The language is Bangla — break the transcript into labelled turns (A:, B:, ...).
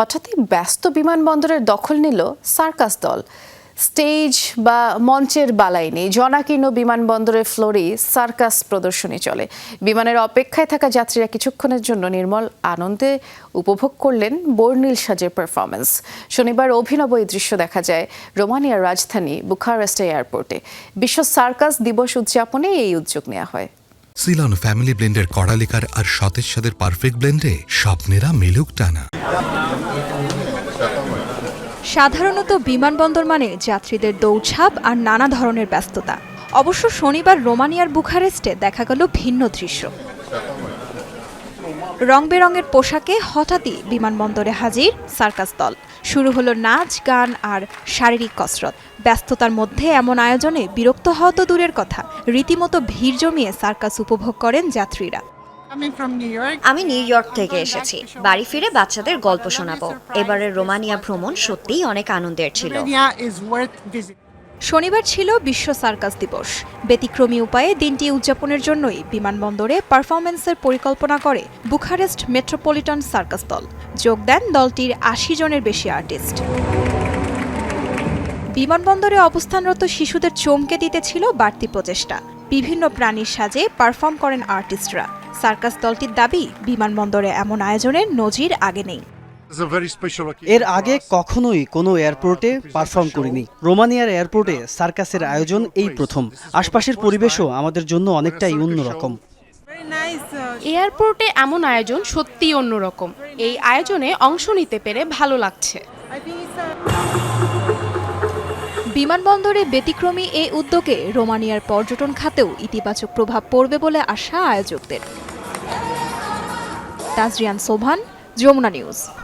A: হঠাৎই ব্যস্ত বিমানবন্দরের দখল নিল সার্কাস দল। স্টেজ বা মঞ্চের বালাই নেই। জনাকীর্ণ বিমানবন্দরের ফ্লোরে সার্কাস প্রদর্শনী চলে। বিমানের অপেক্ষায় থাকা যাত্রীরা কিছুক্ষণের জন্য নির্মল আনন্দে উপভোগ করলেন বর্ণিল সাজের পারফরমেন্স শনিবার অভিনব এই দৃশ্য দেখা যায় রোমানিয়ার রাজধানী বুখারেস্ট এয়ারপোর্টে। বিশ্ব সার্কাস দিবস উদযাপনে এই উদ্যোগ নেওয়া হয়।
B: সিলন ফ্যামিলি ব্লেন্ডের কড়ালিকার আর সতেজ সাদের পারফেক্ট ব্লেন্ডে স্বপ্নেরা মেলুক টানা।
C: সাধারণত বিমানবন্দর মানে যাত্রীদের দৌছাপ আর নানা ধরনের ব্যস্ততা। অবশ্য শনিবার রোমানিয়ার বুখারেস্টে দেখা গেল ভিন্ন দৃশ্য। রং বেরঙের পোশাকে হঠাৎই বিমানবন্দরে হাজির সার্কাস দল। শুরু হলো নাচ গান আর শারীরিক কসরত। ব্যস্ততার মধ্যে এমন আয়োজনে বিরক্ত হওয়া তো দূরের কথা। রীতিমতো ভিড় জমিয়ে সার্কাস উপভোগ করেন যাত্রীরা.
D: আমি নিউ ইয়র্ক থেকে এসেছি। বাড়ি ফিরে বাচ্চাদের গল্প শোনাবো। এবারের রোমানিয়া ভ্রমণ সত্যিই অনেক আনন্দের ছিল।
C: শনিবার ছিল বিশ্ব সার্কাস দিবস। ব্যতিক্রমী উপায়ে দিনটি উদযাপনের জন্যই বিমানবন্দরে পারফরমেন্সের পরিকল্পনা করে বুখারেস্ট মেট্রোপলিটন সার্কাস দল। যোগ দেন দলটির আশি জনের বেশি আর্টিস্ট। বিমানবন্দরে অবস্থানরত শিশুদের চমকে দিতে ছিল বাড়তি প্রচেষ্টা। বিভিন্ন প্রাণীর সাজে পারফর্ম করেন আর্টিস্টরা। সার্কাস দলটির দাবি, বিমানবন্দরে এমন আয়োজনের নজির আগে নেই।
E: এর আগে কখনোই কোনো এয়ারপোর্টে পারফর্ম করিনি। রোমানিয়ার এয়ারপোর্টে সার্কাসের আয়োজন এই প্রথম। আশপাশের পরিবেশও আমাদের জন্য অনেকটাই অন্যরকম.
F: Uh,
G: এয়ারপোর্টে এমন আয়োজন সত্যিই অন্যরকম এই আয়োজনে অংশ নিতে পেরে ভালো লাগছে।
F: A
C: বিমানবন্দরে ব্যতিক্রমী এই উদ্যোগে রোমানিয়ার পর্যটন খাতেও ইতিবাচক প্রভাব পড়বে বলে আশা আয়োজকদের। তাজরিয়ান সোভান যমুনা নিউজ।